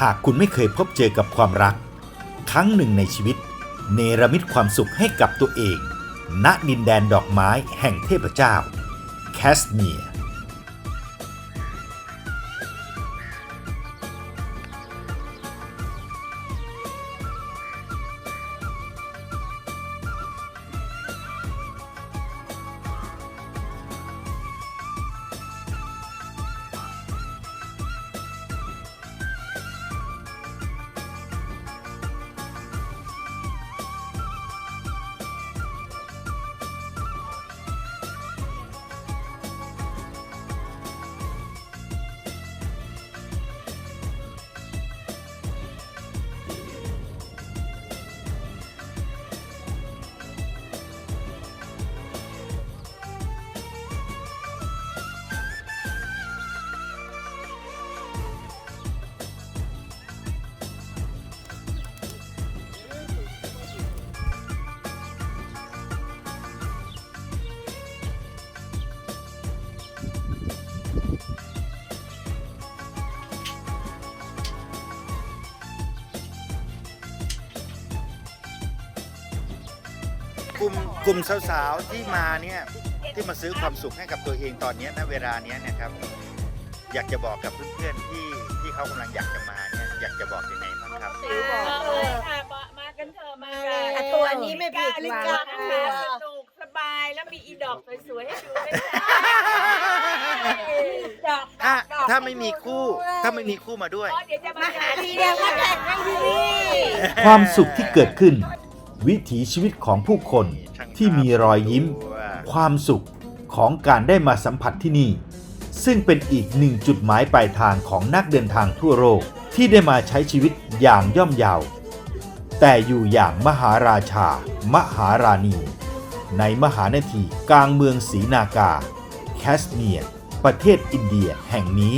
หากคุณไม่เคยพบเจอกับความรัก ครั้งหนึ่งในชีวิต เนรมิตความสุขให้กับตัวเอง ณดินแดนดอกไม้แห่งเทพเจ้า แคสเมียร์ กลุ่มกลุ่มสาวๆที่มาเนี่ยที่มาซื้อความสุขให้กับตัวเองตอนเนี้ยณเวลาเนี้ยเนะครับ อยากจะบอกกับเพื่อนๆที่ที่เขากำลังอยากจะมาเนี่ยอยากจะบอกยังไงบ้างครับซื้อบอกเลยค่ะมากันเถอะมากันอะตัวนี้ไม่ผิดหลิวังกาค่ะ สนุกสบายแล้วมีอีดอกสวยๆให้ดูด้วยค่ะดอกถ้าดอกถ้าไม่มีคู่ถ้าไม่มีคู่มาด้วยอ๋อเดี๋ยวจะมามาหาทีเดียวก็แข่งให้ที่ นี่ ความสุขที่เกิดขึ้น วิถีชีวิตของผู้คนที่มีรอยยิ้ม ความสุขของการได้มาสัมผัสที่นี่ ซึ่งเป็นอีกหนึ่งจุดหมายปลายทางของนักเดินทางทั่วโลกที่ได้มาใช้ชีวิตอย่างย่อมเยาว แต่อยู่อย่างมหาราชา มหาราณี ในมหานาทีกลางเมืองศรีนากา แคสเมียร์ประเทศอินเดียแห่งนี้